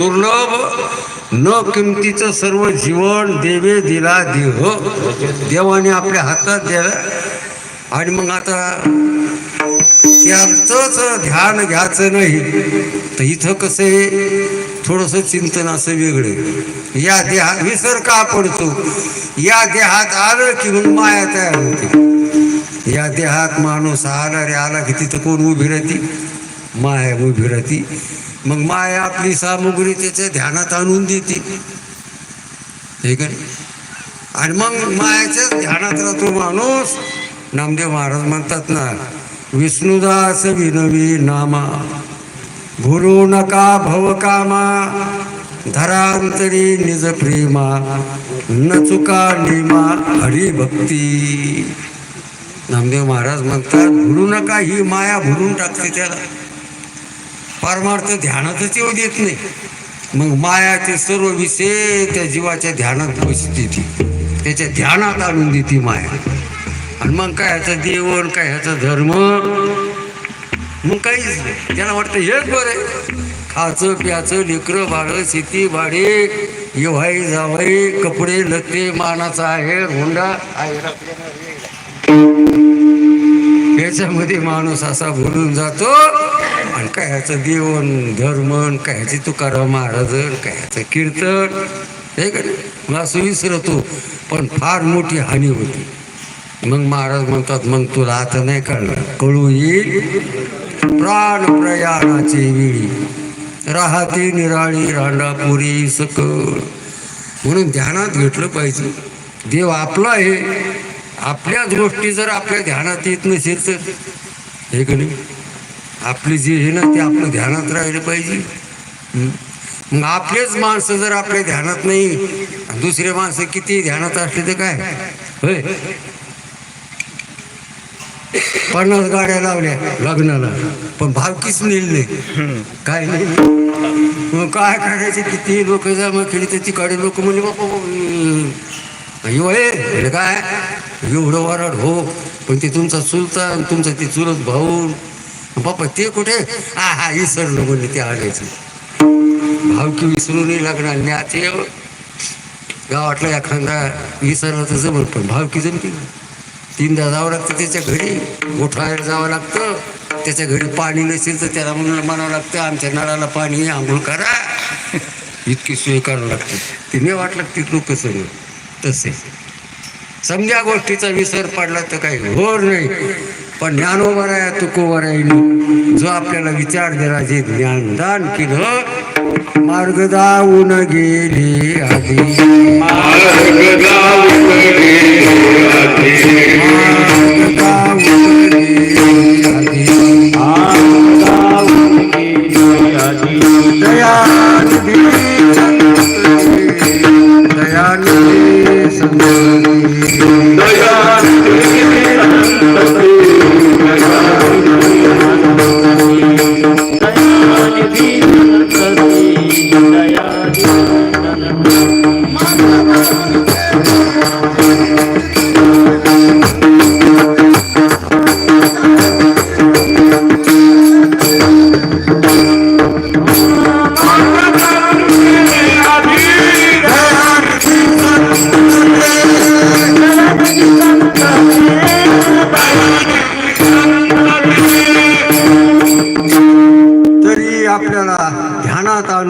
दुर्लभ न किमतीचं सर्व जीवन देवे दिला देह. देवाने आपल्या हातात द्याला आणि मग आता त्याचंच ध्यान घ्यायचं नाही. तर इथं कसं आहे? थोडंसं चिंतन असं वेगळं या देहात विसर का पडतो? या देहात आलं की मग माया तयार होते. या देहात माणूस आला रे आला की तिथं कोण उभी राहते? माया उभी राहते. मग माया आपली सामुग्री त्याच्या ध्यानात आणून देते. ठीक आहे आणि मग मायाच्याच ध्यानात राहतो माणूस. नामदेव महाराज म्हणतात ना विष्णुदास विनवी नामा भुलू नका भवकामा धरांतरी निज प्रेमा न चुका निमा हरिभक्ती. नामदेव महाराज म्हणतात भुरू नका ही माया भुरून टाकते त्याला. परमार्थ ध्यानातच येऊ देत नाही. मग मायाचे सर्व विषय त्या जीवाच्या ध्यानात बसते ती त्याच्या ध्यानात आणून देते माया. आणि मग काय ह्याचं देवण काय ह्याचा धर्म? मग काहीच नाही. त्याला वाटतं हेच बरं खाचं प्याचं लेकरं भाडं शेती भाडे येव्हाई जावाई कपडे लते मानाचा आहे हुंडा याच्यामध्ये माणूस असा भरून जातो आणि काय ह्याचं देवण धर्मन काय ह्याची तुकाराम महाराजन काय कीर्तन? हे का नाही? असं विसरतो पण फार मोठी हानी होती. मग महाराज म्हणतात मग तुला आता नाही कळणार. कळू येईल. प्राण प्रयाणाची वेळी. राहते निराळी रांडापुरी सकळ. म्हणून ध्यानात घेतलं पाहिजे. देव आपला आहे. आपल्याच गोष्टी जर आपल्या ध्यानात येत नसेल तर. हे का नाही? आपली जे हे ना ते आपलं ध्यानात राहिलं पाहिजे. मग आपलेच माणसं जर आपल्या ध्यानात नाही दुसरे माणसं किती ध्यानात असले तर काय? होय. पन्नास गाड्या लावल्या लग्नाला पण भावकीच नेली नाही काय नाही. मग काय करायचे? किती लोक जमा केली तर तिकडे लोक म्हणजे बापा अयो काय? एवढं वराड हो पण ते तुमचा चुलता तुमचा ते चुलत भाऊ बापा ते कुठे? हा हा विसरलो म्हणजे ते आणायचं भावकी विसरूनही लागणार न्याचे गावातला एखादा विसरला तर जमल पण भावकी जमती. तीनदा जावं लागतं त्याच्या घरी गोठवायला जावं लागतं. त्याच्या घरी पाणी नसेल तर त्याला म्हणून म्हणावं लागतं आमच्या नळाला पाणी आंघोळ करा. इतकी सोय करावं लागते. तिने वाट वाटलं लोक सगळं तसे. समजा गोष्टीचा विसर पडला तर काही होर नाही. पण ज्ञानोबर आहे तुकोवर आहे जो आपल्याला विचार दिला जे ज्ञानदान केलं मार्ग दावून गेले आधी. मार्ग दावून गेले आधी.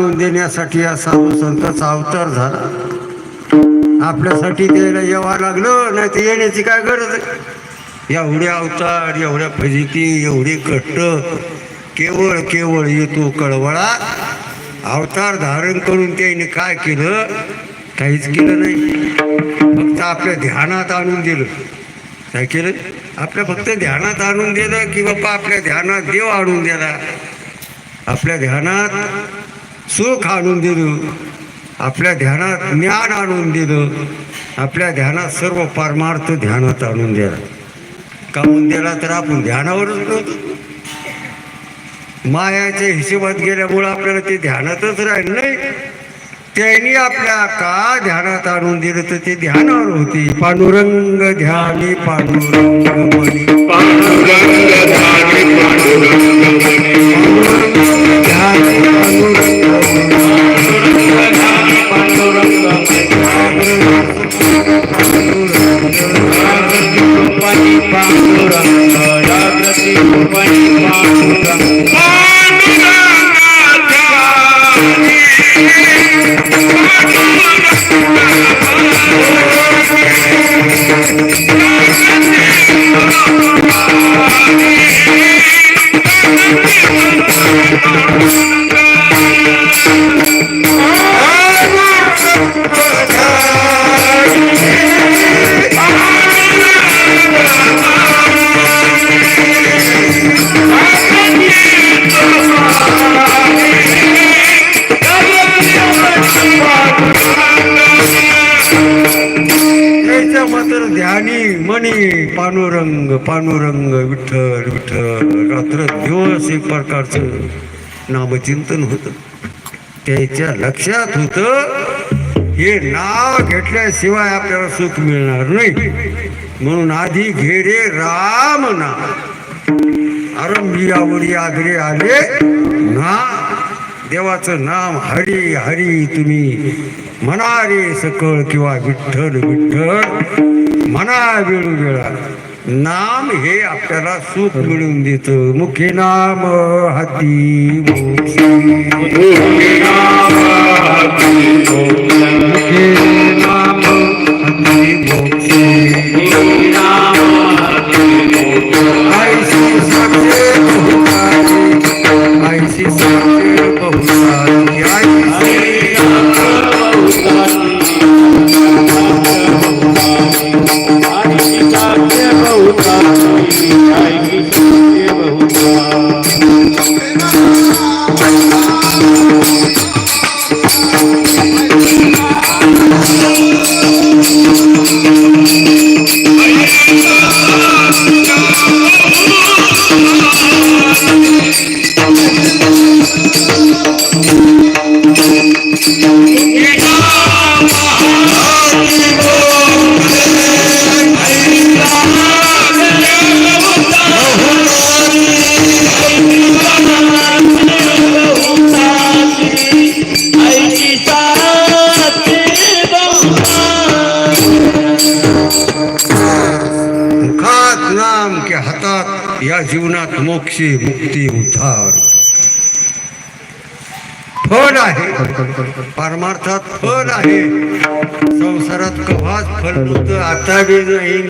आणून देण्यासाठी हा साधू संतांचा अवतार झाला. आपल्यासाठी त्याला यावं लागलं नाही तर येण्याची काय गरज एवढे अवतार एवढ्या फजिती एवढे कष्ट केवळ केवळ येतो कळवळा. अवतार धारण करून त्याने काय केलं? काहीच केलं नाही. फक्त आपल्या ध्यानात आणून दिलं. काय केलं? आपल्या फक्त ध्यानात आणून दिलं की बाप्पा आपल्या ध्यानात देव आणून दिला. आपल्या ध्यानात सुख आणून दिलं आपल्या ध्यानात ज्ञान आणून दिलं आपल्या ध्यानात सर्व परमार्थ ध्यानात आणून दिला कामून दिला तर आपण ध्यानावरच नव्हतो. मायाच्या हिशोबात गेल्यामुळं आपल्याला ते ध्यानातच राहिलं नाही. त्यांनी आपल्या का ध्यानात आणून दिलं तर ते ध्यानावर होते. पांडुरंग ध्यानी पांडुरंग मनी. ध्यानी पांडुरंग त्याच्या पांडुरंग विठ्ठल विठ्ठल रात्र दिवस एक प्रकारचं नामचिंतन होत. त्याच्या लक्षात होत हे नाव घेतल्याशिवाय आपल्याला सुख मिळणार नाही. म्हणून आधी घेरे राम ना आरंभी आग्रे आदरे आले ना. देवाचं नाम हरी हरी तुम्ही. म्हणा रे सकळ किंवा विठ्ठल विठ्ठल. म्हणा वेळू वेळा नाम हे आपल्याला सुख मिळवून देतं. मुखे नाम हाती मुखे नाम हाती नाम या जीवनात मोक्षी मुक्ती उद्धार. फळ आहे. परमार्थात फळ आहे. संसारात कवाच फल आता बी नाही.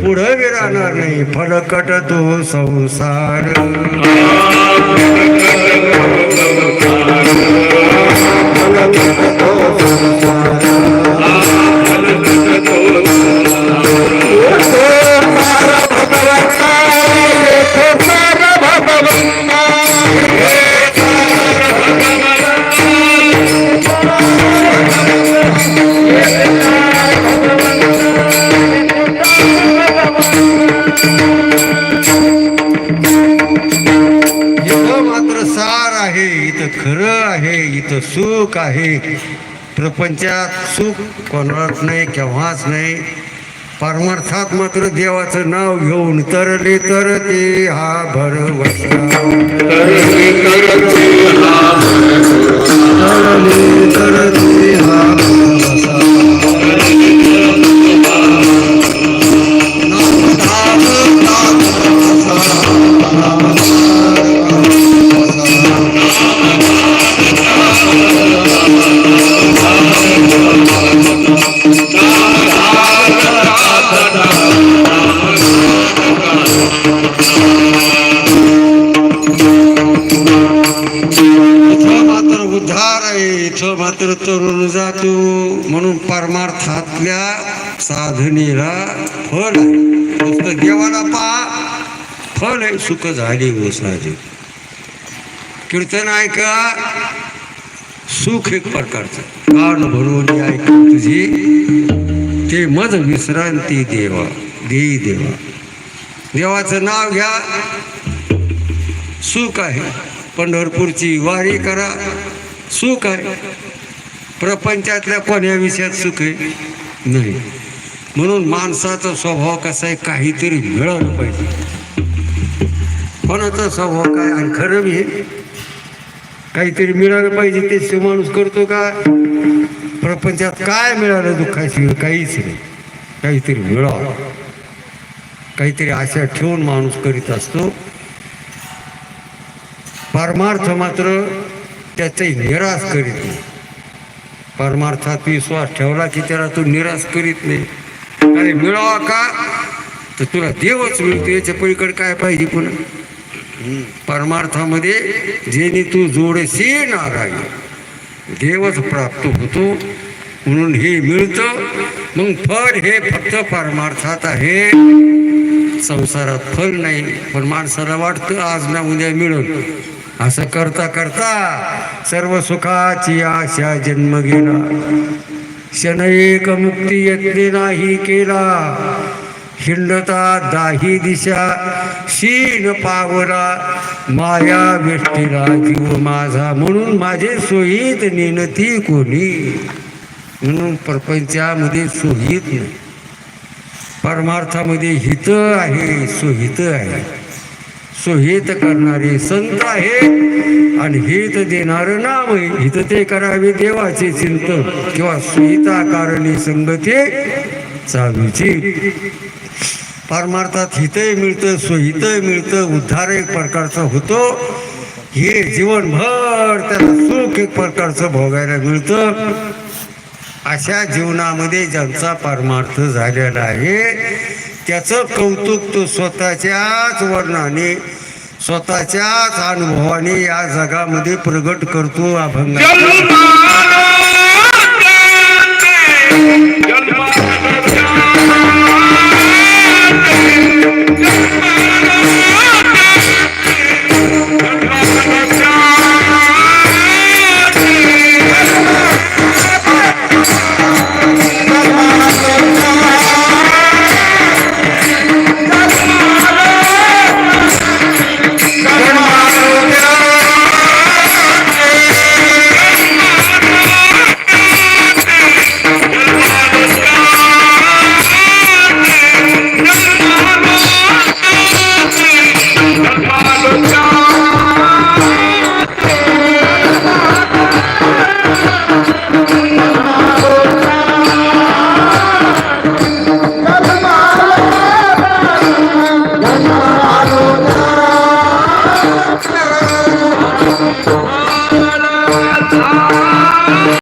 पुढं बी राहणार नाही. फलकट तो संसार. इथं सुख आहे. प्रपंचात सुख कोणालाच नाही केव्हाच नाही. परमार्थात मात्र देवाचं नाव घेऊन तरले तर ते हा भरवसा. तरले उद्धार मात्र तरुण जातो म्हणून परमार्थातल्या साधनेला फळ आहे. नुसतं देवाला पा फळ आहे. सुख झाली हो साधे. कीर्तन ऐका सुख एक प्रकारचं. कान भरून ऐक तुझी ते मज विश्रांती देवा देई देवा. देवाचं नाव घ्या सुख आहे. पंढरपूरची वारी करा. सुख आहे. प्रपंचातल्या कोण्या विषयात सुख आहे? नाही. म्हणून माणसाचा स्वभाव कसा आहे काहीतरी मिळालं पाहिजे. कोणाचा स्वभाव काय आणि खरं मी काहीतरी मिळालं पाहिजे ते माणूस करतो का? प्रपंचात काय मिळालं दुःखाशिवाय काहीच नाही. काहीतरी मिळावं काहीतरी आशा ठेवून माणूस करीत असतो. परमार्थ मात्र त्याचाही निराश करीत नाही. परमार्थात विश्वास ठेवला की त्याला तू निराश करीत नाही. अरे मिळावा का? तर तुला देवच मिळतो याच्या पलीकडे काय पाहिजे पुन्हा? परमार्थामध्ये जेणे तू जोडशी नारायण देवच प्राप्त होतो म्हणून हे मिळतं. मग फळ हे फक्त परमार्थात आहे. संसारात फळ नाही पण माणसाला वाटतं आज ना उद्या मिळत असं करता करता सर्व सुखाची आशा जन्म गेला क्षण एक मुक्ती यत्ने नाही केला. हिंडता दाही दिशा शीन पावला माया वेष्टीला जीव माझा म्हणून माझे सोयीत नेनती कोणी. म्हणून प्रपंचामध्ये सोयीत नाही. परमार्थामध्ये हित आहे सुहित आहे. सुहित करणारे संत आहे आणि हित देणार नाम आहे. हित ते करावे देवाचे चिंत किंवा सुहिता कारणी संगती चालूची. परमार्थात हितही मिळतं सुहितही मिळतं उद्धार एक प्रकारचा होतो. हे जीवनभर त्याला सुख एक प्रकारचं भोगायला मिळतं. अशा जीवनामध्ये ज्यांचा परमार्थ झालेला आहे त्याचं कौतुक तो स्वतःच्याच वर्णाने स्वतःच्याच अनुभवाने या जगामध्ये प्रगट करतो अभंग